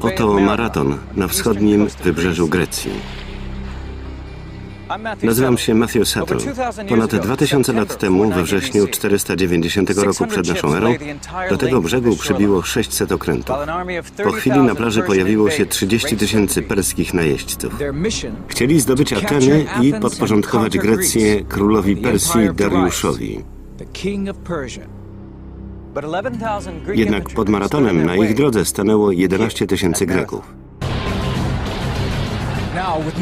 Oto maraton na wschodnim wybrzeżu Grecji. Nazywam się Matthew Settle. Ponad 2000 lat temu, we wrześniu 490 roku przed naszą erą, do tego brzegu przybiło 600 okrętów. Po chwili na plaży pojawiło się 30 tysięcy perskich najeźdźców. Chcieli zdobyć Ateny i podporządkować Grecję królowi Persji Dariuszowi. Jednak pod maratonem na ich drodze stanęło 11 tysięcy Greków.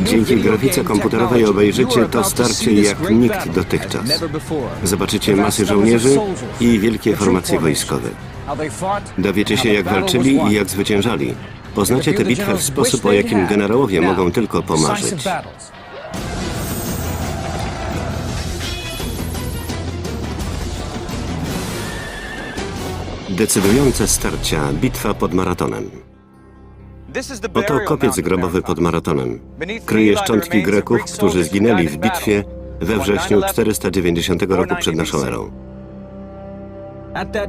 Dzięki grafice komputerowej obejrzycie to starcie jak nikt dotychczas. Zobaczycie masy żołnierzy i wielkie formacje wojskowe. Dowiecie się, jak walczyli i jak zwyciężali. Poznacie tę bitwę w sposób, o jakim generałowie mogą tylko pomarzyć. Decydujące starcia, bitwa pod maratonem. Oto kopiec grobowy pod maratonem. Kryje szczątki Greków, którzy zginęli w bitwie we wrześniu 490 roku przed naszą erą.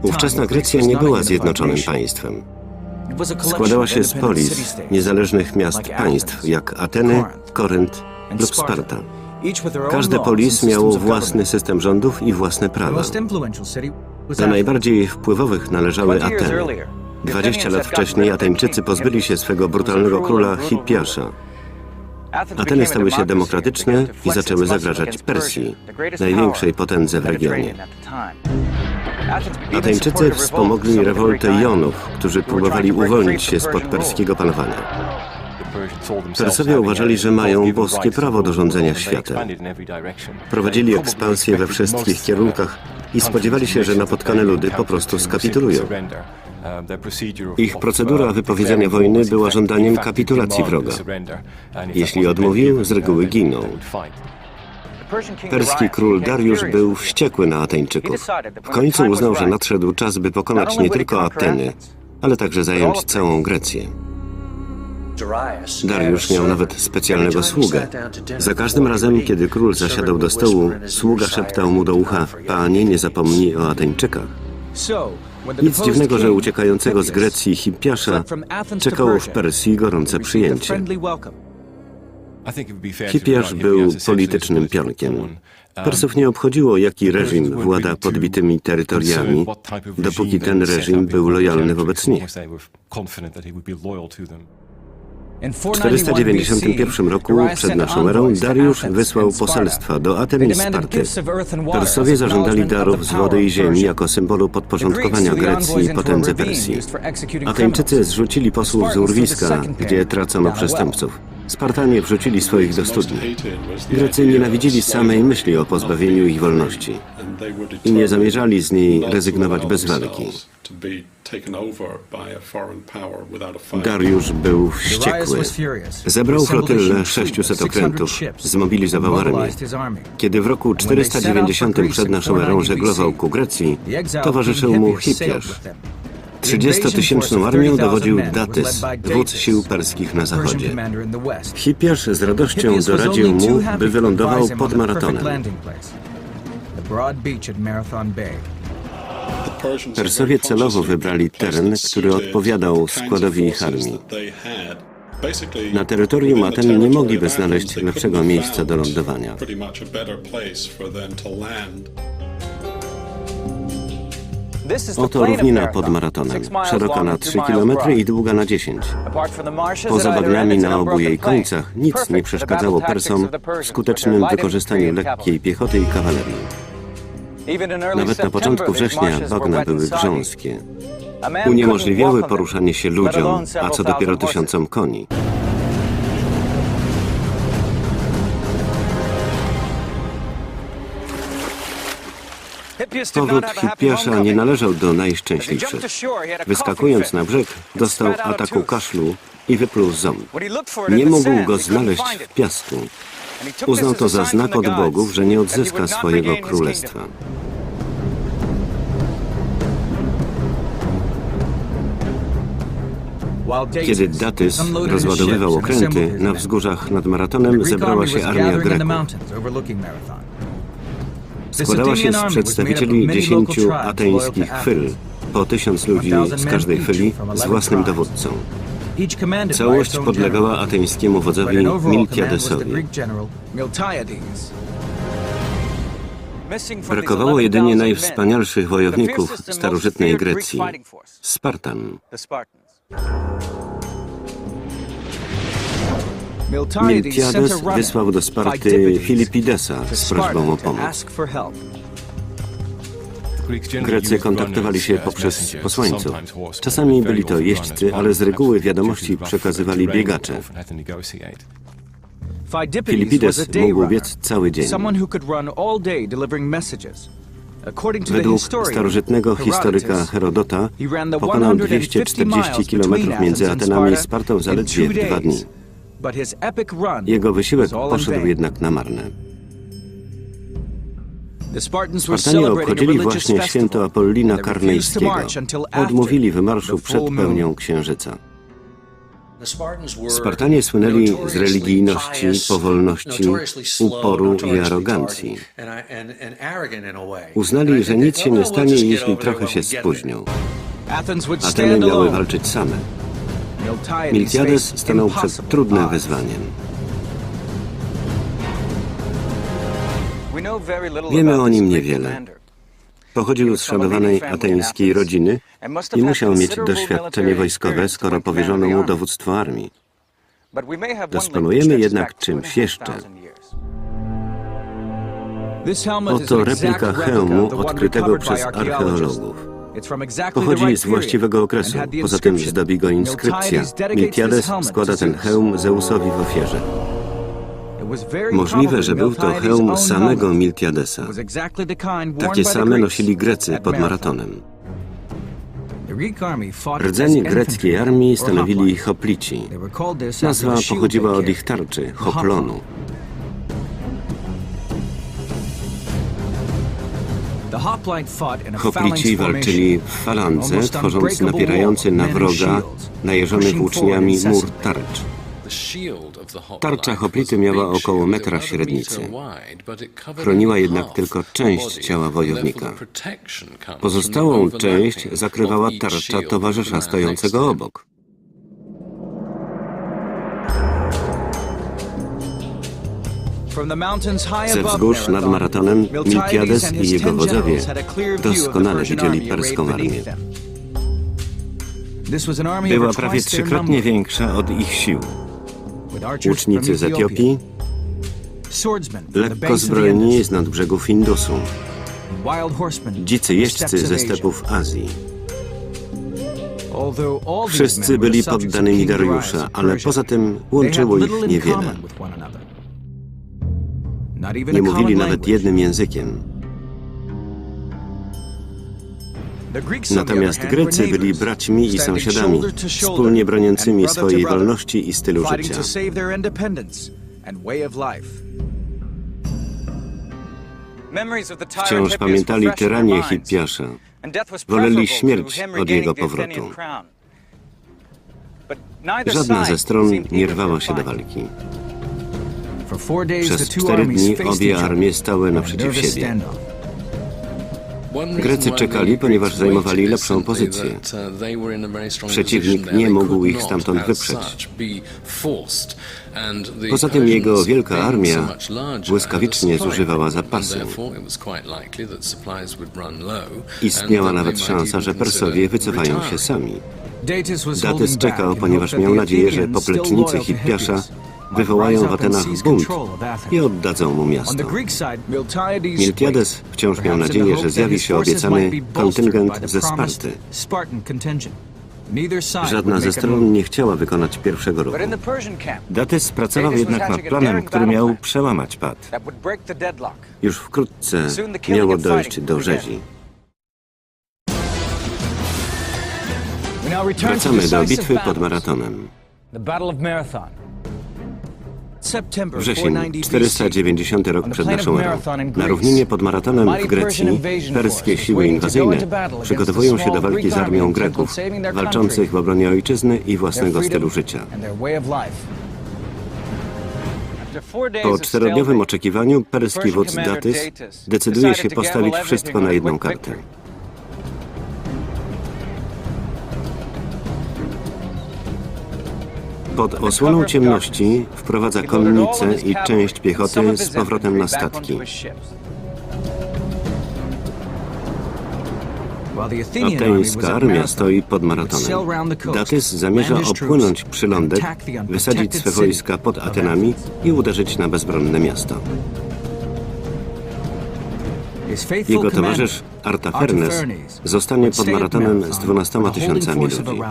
Ówczesna Grecja nie była zjednoczonym państwem. Składała się z polis, niezależnych miast państw, jak Ateny, Korynt lub Sparta. Każde polis miało własny system rządów i własne prawa. Do najbardziej wpływowych należały Ateny. 20 lat wcześniej Ateńczycy pozbyli się swego brutalnego króla Hippiasza. Ateny stały się demokratyczne i zaczęły zagrażać Persji, największej potędze w regionie. Ateńczycy wspomogli rewoltę Jonów, którzy próbowali uwolnić się spod perskiego panowania. Persowie uważali, że mają boskie prawo do rządzenia światem. Prowadzili ekspansję we wszystkich kierunkach i spodziewali się, że napotkane ludy po prostu skapitulują. Ich procedura wypowiedzenia wojny była żądaniem kapitulacji wroga. Jeśli odmówił, z reguły ginął. Perski król Dariusz był wściekły na Ateńczyków. W końcu uznał, że nadszedł czas, by pokonać nie tylko Ateny, ale także zająć całą Grecję. Dariusz miał nawet specjalnego sługę. Za każdym razem, kiedy król zasiadał do stołu, sługa szeptał mu do ucha: Panie, nie zapomnij o Ateńczykach. Nic dziwnego, że uciekającego z Grecji Hippiasza czekało w Persji gorące przyjęcie. Hippiasz był politycznym pionkiem. Persów nie obchodziło, jaki reżim włada podbitymi terytoriami, dopóki ten reżim był lojalny wobec nich. W 491 roku przed naszą erą Dariusz wysłał poselstwa do Aten i Sparty. Persowie zażądali darów z wody i ziemi jako symbolu podporządkowania Grecji i potędze Persji. Ateńczycy zrzucili posłów z urwiska, gdzie tracono przestępców. Spartanie wrzucili swoich do studni. Grecy nienawidzili samej myśli o pozbawieniu ich wolności i nie zamierzali z niej rezygnować bez walki. Dariusz był wściekły. Zebrał flotylę 600 okrętów, zmobilizował armię. Kiedy w roku 490 przed naszą erą żeglował ku Grecji, towarzyszył mu Hippiasz. 30-tysięczną armią dowodził Datys, wódz sił perskich na zachodzie. Hippiasz z radością doradził mu, by wylądował pod maratonem. Persowie celowo wybrali teren, który odpowiadał składowi ich armii. Na terytorium Aten nie mogliby znaleźć lepszego miejsca do lądowania. Oto równina pod maratonem, szeroka na 3 km i długa na 10. Poza bagnami na obu jej końcach nic nie przeszkadzało Persom w skutecznym wykorzystaniu lekkiej piechoty i kawalerii. Nawet na początku września bagna były grząskie. Uniemożliwiały poruszanie się ludziom, a co dopiero tysiącom koni. Powód Hippiasza nie należał do najszczęśliwszych. Wyskakując na brzeg, dostał ataku kaszlu i wypluł ząb. Nie mógł go znaleźć w piasku. Uznał to za znak od bogów, że nie odzyska swojego królestwa. Kiedy Datys rozładowywał okręty, na wzgórzach nad maratonem zebrała się armia Greków. Składała się z przedstawicieli dziesięciu ateńskich fyl, po tysiąc ludzi z każdej fyli z własnym dowódcą. Całość podlegała ateńskiemu wodzowi Miltiadesowi. Brakowało jedynie najwspanialszych wojowników starożytnej Grecji. Spartan. Miltiades wysłał do Sparty Filipidesa z prośbą o pomoc. Grecy kontaktowali się poprzez posłańców. Czasami byli to jeźdźcy, ale z reguły wiadomości przekazywali biegacze. Filipides mógł biec cały dzień. Według starożytnego historyka Herodota pokonał 240 km między Atenami i Spartą zaledwie w dwa dni. Jego wysiłek poszedł jednak na marne. Spartanie obchodzili właśnie święto Apollina Karnejskiego. Odmówili wymarszu przed pełnią księżyca. Spartanie słynęli z religijności, powolności, uporu i arogancji. Uznali, że nic się nie stanie, jeśli trochę się spóźnią. Ateny miały walczyć same. Miltiades stanął przed trudnym wyzwaniem. Wiemy o nim niewiele. Pochodził z szanowanej ateńskiej rodziny i musiał mieć doświadczenie wojskowe, skoro powierzono mu dowództwo armii. Dysponujemy jednak czymś jeszcze. Oto replika hełmu odkrytego przez archeologów. Pochodzi z właściwego okresu, poza tym zdobi go inskrypcja. Miltiades składa ten hełm Zeusowi w ofierze. Możliwe, że był to hełm samego Miltiadesa. Takie same nosili Grecy pod maratonem. Rdzeń greckiej armii stanowili hoplici. Nazwa pochodziła od ich tarczy, hoplonu. Hoplici walczyli w falance, tworząc napierający na wroga, najeżony włóczniami mur tarcz. Tarcza hoplity miała około metra średnicy. Chroniła jednak tylko część ciała wojownika. Pozostałą część zakrywała tarcza towarzysza stojącego obok. Ze wzgórz nad maratonem Miltiades i jego wodzowie doskonale widzieli perską armię. Była prawie trzykrotnie większa od ich sił. Łucznicy z Etiopii, lekko zbrojeni z nadbrzegów Indusu, dzicy jeźdźcy ze stepów Azji. Wszyscy byli poddanymi Dariusza, ale poza tym łączyło ich niewiele. Nie mówili nawet jednym językiem. Natomiast Grecy byli braćmi i sąsiadami, wspólnie broniącymi swojej wolności i stylu życia. Wciąż pamiętali tyranię Hippiasza. Woleli śmierć od jego powrotu. Żadna ze stron nie rwała się do walki. Przez cztery dni obie armie stały naprzeciw siebie. Grecy czekali, ponieważ zajmowali lepszą pozycję. Przeciwnik nie mógł ich stamtąd wyprzeć. Poza tym jego wielka armia błyskawicznie zużywała zapasy. Istniała nawet szansa, że Persowie wycofają się sami. Datys czekał, ponieważ miał nadzieję, że poplecznicy Hippiasza wywołają w Atenach bunt i oddadzą mu miasto. Miltiades wciąż miał nadzieję, że zjawi się obiecany kontyngent ze Sparty. Żadna ze stron nie chciała wykonać pierwszego ruchu. Datys pracował jednak nad planem, który miał przełamać pad. Już wkrótce miało dojść do rzezi. Wracamy do bitwy pod Maratonem. Wrzesień, 490 rok przed naszą erą. Na równinie pod Maratonem w Grecji perskie siły inwazyjne przygotowują się do walki z armią Greków, walczących w obronie ojczyzny i własnego stylu życia. Po czterodniowym oczekiwaniu perski wódz Datys decyduje się postawić wszystko na jedną kartę. Pod osłoną ciemności wprowadza konnicę i część piechoty z powrotem na statki. Ateńska armia stoi pod maratonem. Datys zamierza opłynąć przylądek, wysadzić swe wojska pod Atenami i uderzyć na bezbronne miasto. Jego towarzysz Artafernes zostanie pod maratonem z 12 tysiącami ludzi.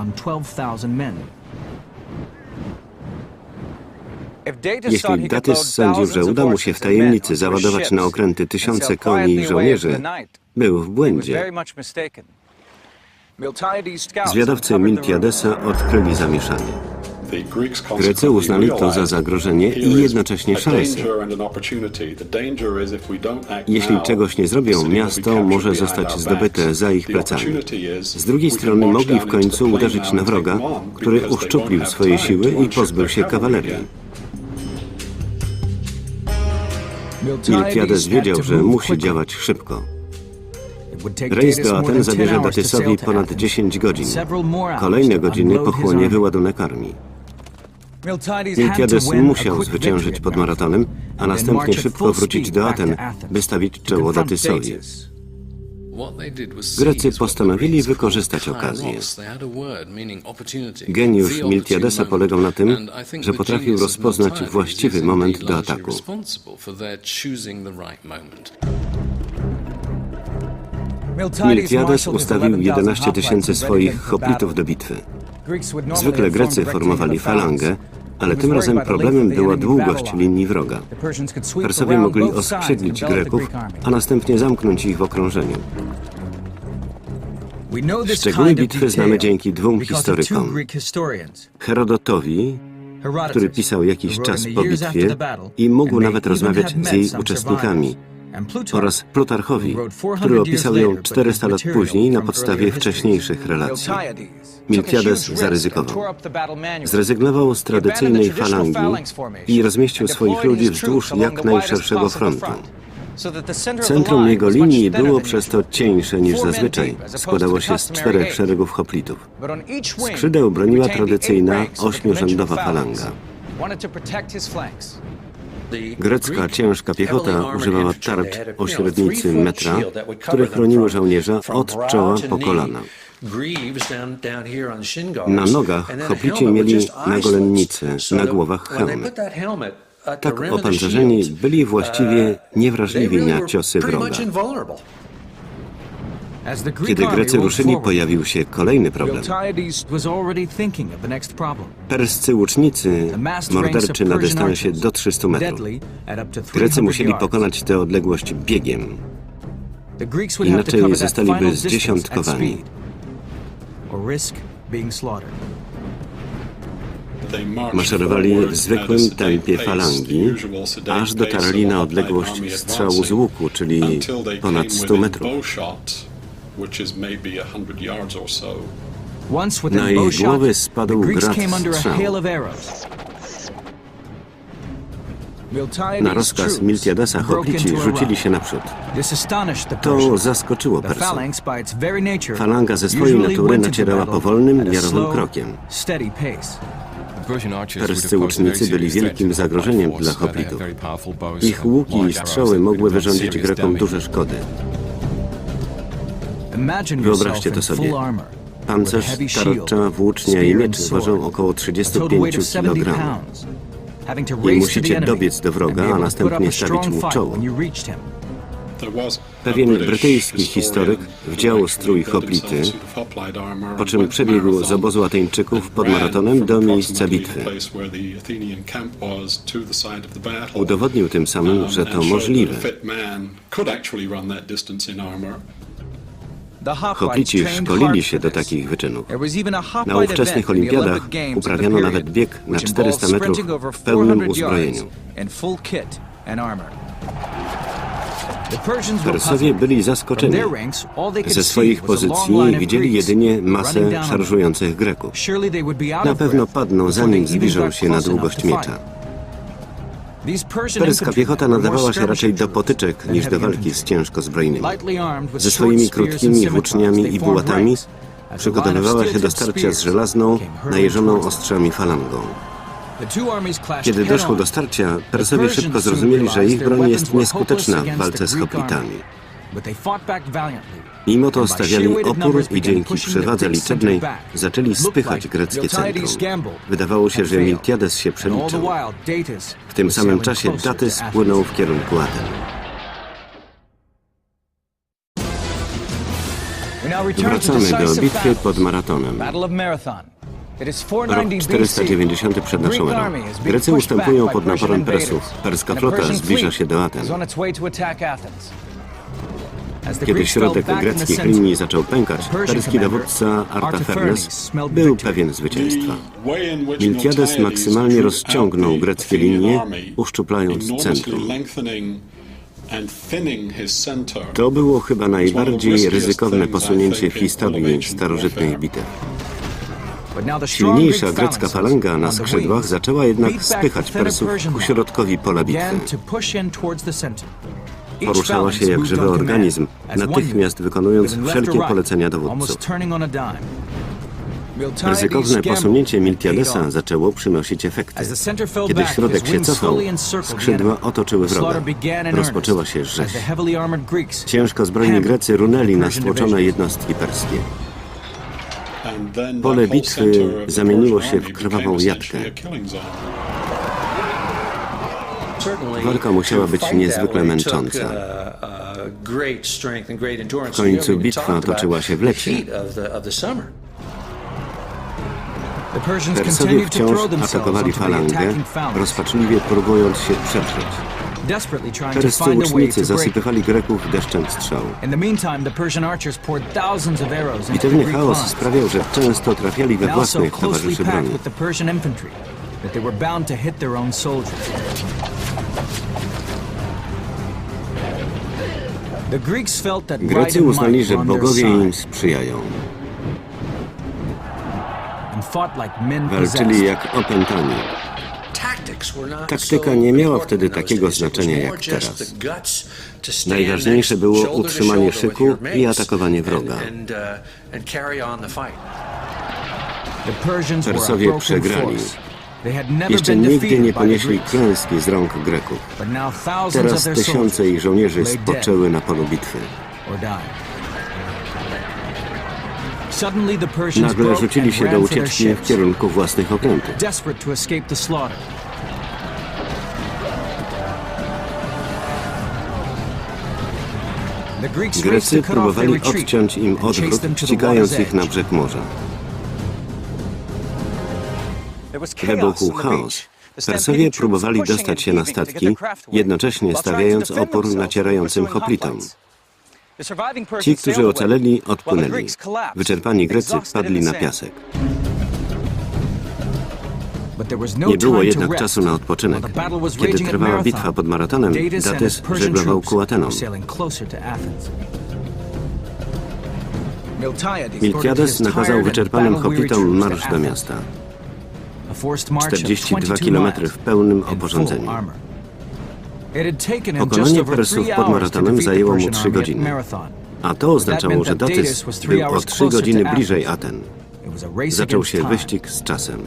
Jeśli Datys sądził, że uda mu się w tajemnicy załadować na okręty tysiące koni i żołnierzy, był w błędzie. Zwiadowcy Miltiadesa odkryli zamieszanie. Grecy uznali to za zagrożenie i jednocześnie szansę. Jeśli czegoś nie zrobią, miasto może zostać zdobyte za ich plecami. Z drugiej strony mogli w końcu uderzyć na wroga, który uszczuplił swoje siły i pozbył się kawalerii. Miltiades wiedział, że musi działać szybko. Rejs do Aten zabierze Datysowi ponad 10 godzin. Kolejne godziny pochłonie wyładunek armii. Miltiades musiał zwyciężyć pod maratonem, a następnie szybko wrócić do Aten, by stawić czoło Datysowi. Grecy postanowili wykorzystać okazję. Geniusz Miltiadesa polegał na tym, że potrafił rozpoznać właściwy moment do ataku. Miltiades ustawił 11 tysięcy swoich hoplitów do bitwy. Zwykle Grecy formowali falangę, ale tym razem problemem była długość linii wroga. Persowie mogli oskrzydlić Greków, a następnie zamknąć ich w okrążeniu. Szczegóły bitwy znamy dzięki dwóm historykom. Herodotowi, który pisał jakiś czas po bitwie i mógł nawet rozmawiać z jej uczestnikami, oraz Plutarchowi, który opisał ją 400 lat później na podstawie wcześniejszych relacji. Miltiades zaryzykował. Zrezygnował z tradycyjnej falangi i rozmieścił swoich ludzi wzdłuż jak najszerszego frontu. Centrum jego linii było przez to cieńsze niż zazwyczaj. Składało się z czterech szeregów hoplitów. Skrzydeł broniła tradycyjna ośmiorzędowa falanga. Grecka ciężka piechota używała tarcz o średnicy metra, które chroniły żołnierza od czoła po kolana. Na nogach hoplici mieli nagolennice, na głowach hełmy. Tak opancerzeni byli właściwie niewrażliwi na ciosy wroga. Kiedy Grecy ruszyli, pojawił się kolejny problem. Perscy łucznicy, morderczy na dystansie do 300 metrów. Grecy musieli pokonać tę odległość biegiem, inaczej zostaliby zdziesiątkowani. Maszerowali w zwykłym tempie falangi, aż dotarli na odległość strzału z łuku, czyli ponad 100 metrów. Na jej głowy spadł grad strzał. Na rozkaz Miltiadesa hoplici rzucili się naprzód. To zaskoczyło Persów. Falanga ze swojej natury nacierała powolnym, miarowym krokiem. Perscy łucznicy byli wielkim zagrożeniem dla hoplitów. Ich łuki i strzały mogły wyrządzić Grekom duże szkody. Wyobraźcie to sobie. Pancerz, tarcza, włócznia i miecz ważą około 35 kg. I musicie dobiec do wroga, a następnie stawić mu czoło. Pewien brytyjski historyk wdział strój hoplity, po czym przebiegł z obozu Ateńczyków pod maratonem do miejsca bitwy. Udowodnił tym samym, że to możliwe. Hoplici szkolili się do takich wyczynów. Na ówczesnych olimpiadach uprawiano nawet bieg na 400 metrów w pełnym uzbrojeniu. Persowie byli zaskoczeni. Ze swoich pozycji widzieli jedynie masę szarżujących Greków. Na pewno padną, zanim zbliżą się na długość miecza. Perska piechota nadawała się raczej do potyczek niż do walki z ciężko zbrojnymi. Ze swoimi krótkimi włóczniami i bułatami przygotowywała się do starcia z żelazną, najeżoną ostrzami falangą. Kiedy doszło do starcia, Persowie szybko zrozumieli, że ich broń jest nieskuteczna w walce z hoplitami. Mimo to stawiali opór i dzięki przewadze liczebnej zaczęli spychać greckie centrum. Wydawało się, że Miltiades się przeliczył. W tym samym czasie Datys płynął w kierunku Aten. Wracamy do bitwy pod Maratonem. Rok 490 przed naszą erą. Grecy ustępują pod naporem Persów. Perska flota zbliża się do Aten. Kiedy środek greckich linii zaczął pękać, perski dowódca Artafernes był pewien zwycięstwa. Miltiades maksymalnie rozciągnął greckie linie, uszczuplając centrum. To było chyba najbardziej ryzykowne posunięcie w historii starożytnych bitew. Silniejsza grecka falanga na skrzydłach zaczęła jednak spychać Persów ku środkowi pola bitwy. Poruszała się jak żywy organizm, natychmiast wykonując wszelkie polecenia dowódców. Ryzykowne posunięcie Miltiadesa zaczęło przynosić efekty. Kiedy środek się cofał, skrzydła otoczyły wroga. Rozpoczęła się rzeź. Ciężko zbrojni Grecy runęli na stłoczone jednostki perskie. Pole bitwy zamieniło się w krwawą jatkę. Walka musiała być niezwykle męcząca. W końcu bitwa toczyła się w lecie. Persowie wciąż atakowali falangę, rozpaczliwie próbując się przeprzeć. Perscy łucznicy zasypywali Greków deszczem strzał. Bitewny chaos sprawiał, że często trafiali we własnych towarzyszy broni. Grecy uznali, że bogowie im sprzyjają. Walczyli jak opętani. Taktyka nie miała wtedy takiego znaczenia jak teraz. Najważniejsze było utrzymanie szyku i atakowanie wroga. Persowie przegrali. Jeszcze nigdy nie ponieśli klęski z rąk Greków. Teraz tysiące ich żołnierzy spoczęły na polu bitwy. Nagle rzucili się do ucieczki w kierunku własnych okrętów. Grecy próbowali odciąć im odwrót, ścigając ich na brzeg morza. Wybuchł chaos. Persowie próbowali dostać się na statki, jednocześnie stawiając opór nacierającym hoplitom. Ci, którzy ocaleli, odpłynęli. Wyczerpani Grecy padli na piasek. Nie było jednak czasu na odpoczynek. Kiedy trwała bitwa pod Maratonem, Datys żeglował ku Atenom. Miltiades nakazał wyczerpanym hoplitom marsz do miasta. 42 km w pełnym oporządzeniu. Pokonanie Persów pod Maratonem zajęło mu 3 godziny. A to oznaczało, że Datys był o 3 godziny bliżej Aten. Zaczął się wyścig z czasem.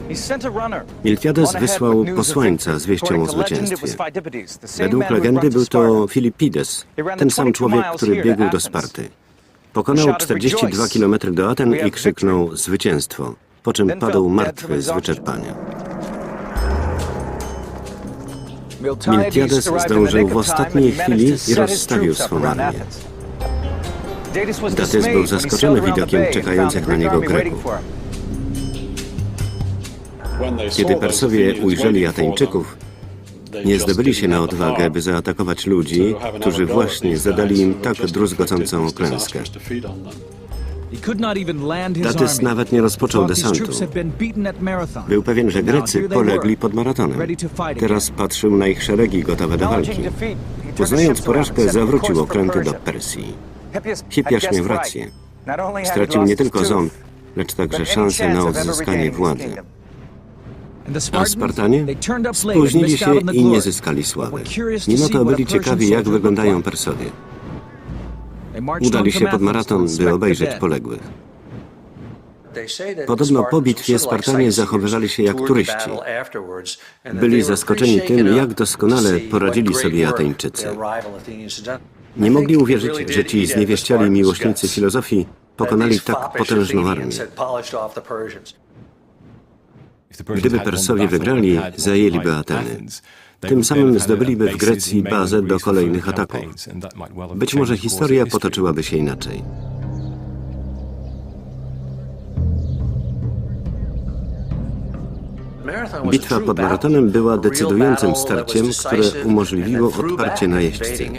Miltiades wysłał posłańca z wieścią o zwycięstwie. Według legendy był to Filipides, ten sam człowiek, który biegł do Sparty. Pokonał 42 km do Aten i krzyknął zwycięstwo, po czym padł martwy z wyczerpania. Miltiades zdążył w ostatniej chwili i rozstawił swą armię. Datys był zaskoczony widokiem czekających na niego Greków. Kiedy Persowie ujrzeli Ateńczyków, nie zdobyli się na odwagę, by zaatakować ludzi, którzy właśnie zadali im tak druzgocącą klęskę. Datys nawet nie rozpoczął desantu. Był pewien, że Grecy polegli pod Maratonem. Teraz patrzył na ich szeregi gotowe do walki. Uznając porażkę, zawrócił okręty do Persji. Hippiasz miał rację. Stracił nie tylko ząb, lecz także szansę na odzyskanie władzy. A Spartanie spóźnili się i nie zyskali sławy. Mimo to byli ciekawi, jak wyglądają Persowie. Udali się pod maraton, by obejrzeć poległych. Podobno po bitwie Spartanie zachowywali się jak turyści. Byli zaskoczeni tym, jak doskonale poradzili sobie Ateńczycy. Nie mogli uwierzyć, że ci zniewieściali miłośnicy filozofii pokonali tak potężną armię. Gdyby Persowie wygrali, zajęliby Ateny. Tym samym zdobyliby w Grecji bazę do kolejnych ataków. Być może historia potoczyłaby się inaczej. Bitwa pod Maratonem była decydującym starciem, które umożliwiło odparcie najeźdźcy.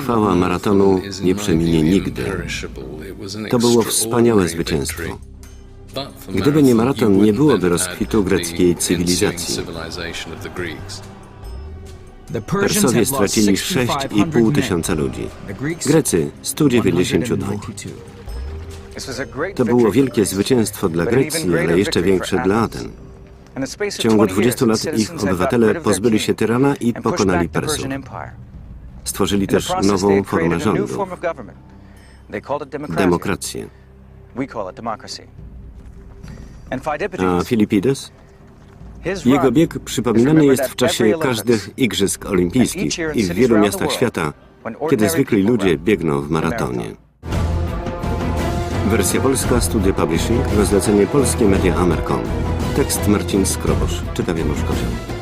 Chwała maratonu nie przeminie nigdy. To było wspaniałe zwycięstwo. Gdyby nie maraton, nie byłoby rozkwitu greckiej cywilizacji. Persowie stracili 6,5 tysiąca ludzi, Grecy 192. To było wielkie zwycięstwo dla Grecji, ale jeszcze większe dla Aten. W ciągu 20 lat ich obywatele pozbyli się tyrana i pokonali Persów. Stworzyli też nową formę rządu demokrację. A Filipides? Jego bieg przypominany jest w czasie każdych Igrzysk Olimpijskich i w wielu miastach świata, kiedy zwykli ludzie biegną w maratonie. Wersja polska, Studio Publishing, na zlecenie Polskie Media Amercom. Tekst Marcin Skrobosz, czyta Janusz Kozioł.